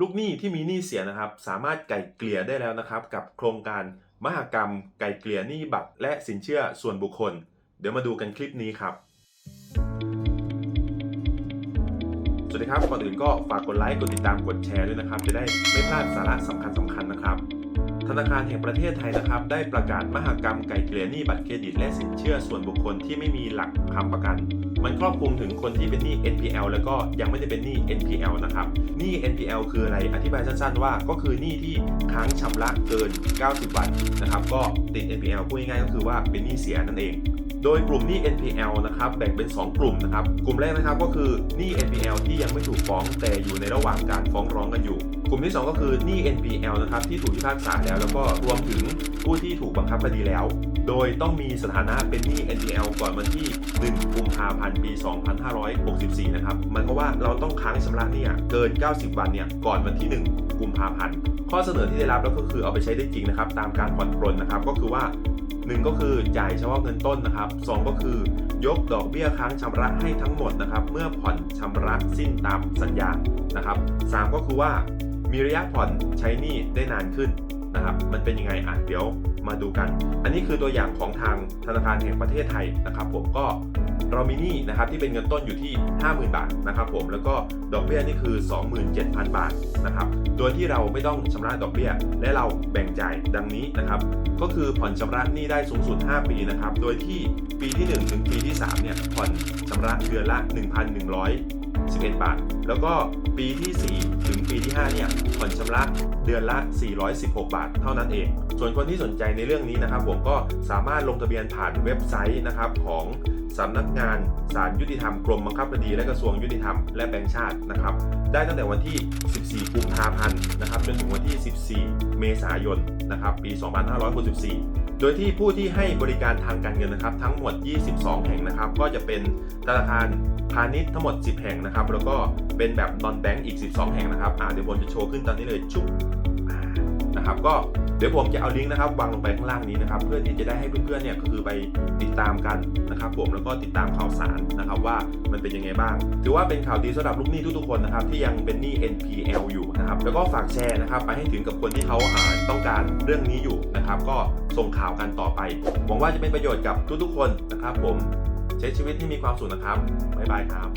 ลูกหนี้ที่มีหนี้เสียนะครับ สามารถไก่เกลี่ยได้แล้วนะครับ กับโครงการมหกรรม ไก่เกลี่ยหนี้บัตรและสินเชื่อส่วนบุคคล เดี๋ยวมาดูกันคลิปนี้ครับ สวัสดีครับก่อนอื่นก็ฝากกดไลค์กดติดตามกดแชร์ด้วยนะครับ จะได้ไม่พลาดสาระสำคัญสำคัญนะครับ ธนาคารแห่งประเทศไทยนะครับ ได้ประกาศมหกรรมไก่เกลี่ยหนี้บัตรเครดิตและสินเชื่อส่วนบุคคลที่ไม่มีหลักค้ำประกัน มันครอบคลุมถึงคนที่เป็นหนี้ NPL แล้วก็ยังไม่ได้เป็นหนี้ NPL นะครับหนี้ NPL คืออะไรอธิบายสั้นๆว่าก็คือหนี้ที่ค้างชำระเกิน 90 วันนะครับ ก็ติด NPL พูดง่ายๆก็คือว่าเป็นหนี้เสียนั่นเองโดยกลุ่มหนี้ NPL นะครับแบ่งเป็น 2 กลุ่มนะครับ กลุ่มแรกนะครับก็คือหนี้ NPL ที่ยังไม่ถูกฟ้องแต่อยู่ในระหว่างการฟ้องร้องกันอยู่กลุ่มที่ 2 ก็คือหนี้ NPL นะครับที่ถูกพิพากษาแล้ว แล้วก็รวมถึงผู้ที่ถูกบังคับคดีแล้ว โดยต้องมีสถานะเป็นหนี้ NPL ก่อนวันที่ 1 กุมภาพันธ์ปี 2564 นะครับมันก็ว่าเราต้องค้างชำระหนี้เกิน 90 วันเนี่ยก่อนวันที่ 1 กุมภาพันธ์ข้อเสนอที่ได้รับแล้วก็คือเอาไปใช้ได้จริงนะครับตามการผ่อนปรนนะครับก็คือว่า 1 ก็คือจ่ายเฉพาะเงินต้นนะครับ 2 ก็คือยกดอกเบี้ยค้างชำระให้ทั้งหมดนะครับเมื่อผ่อนชำระสิ้นตามสัญญานะครับ3ก็คือว่า มีระยะผ่อนใช้หนี้ได้นานขึ้นนะครับ มันเป็นยังไงอะเดี๋ยวมาดูกัน อันนี้คือตัวอย่างของทางธนาคารแห่งประเทศไทยนะครับผมก็เรามีหนี้นะครับที่เป็นเงินต้นอยู่ที่ 50,000 บาทนะครับผมแล้วก็ดอกเบี้ยนี่คือ 27,000 บาทนะครับโดยที่เราไม่ต้องชำระดอกเบี้ย และเราแบ่งจ่ายดังนี้นะครับ ก็คือผ่อนชำระหนี้ได้สูงสุด 5 ปีนะครับโดยที่ปีที่ 1 ถึงปีที่3เนี่ยผ่อนชำระเดือนละ 11 บาท แล้วก็ปีที่ 4 ถึงปีที่ 5 เนี่ยผ่อนชำระเดือนละ 416 บาท เท่านั้นเอง ส่วนคนที่สนใจในเรื่องนี้นะครับ ผมก็สามารถลงทะเบียนผ่านเว็บไซต์นะครับของสำนักงานศาลยุติธรรมกรมบังคับคดีและกระทรวงยุติธรรมและแบงก์ชาตินะครับ ได้ตั้งแต่วันที่ 14 กุมภาพันธ์นะครับ จนถึงวันที่ 14 เมษายนนะครับ ปี 2564 โดยที่ผู้ที่ให้บริการทางการเงินนะครับ ทั้งหมด 22 แห่งนะครับ ก็จะเป็นธนาคารพาณิชย์ทั้งหมด 10 แห่งนะครับ แล้วก็เป็นแบบนอนแบงก์อีก 12 แห่งนะครับอ่าเดี๋ยวผมจะโชว์ขึ้นตอนนี้เลยชุบนะครับก็เดี๋ยวผมจะเอาลิงก์นะครับวางลงไปข้างล่างนี้นะครับ เพื่อที่จะได้ให้เพื่อนๆเนี่ยก็คือไป ตามกันนะครับผมแล้วก็ติดตามข่าวสารนะครับว่ามันเป็นยังไงบ้าง ถือว่าเป็นข่าวดีสำหรับลูกหนี้ทุกๆคนนะครับที่ยังเป็นหนี้ NPL อยู่นะครับแล้วก็ฝากแชร์นะครับไปให้ถึงกับคนที่เขาอ่าต้องการเรื่องนี้อยู่นะครับก็ส่งข่าวกันต่อไปหวังว่าจะเป็นประโยชน์กับทุกๆคนนะครับผมใช้ชีวิตที่มีความสุขนะครับบ๊ายบายครับ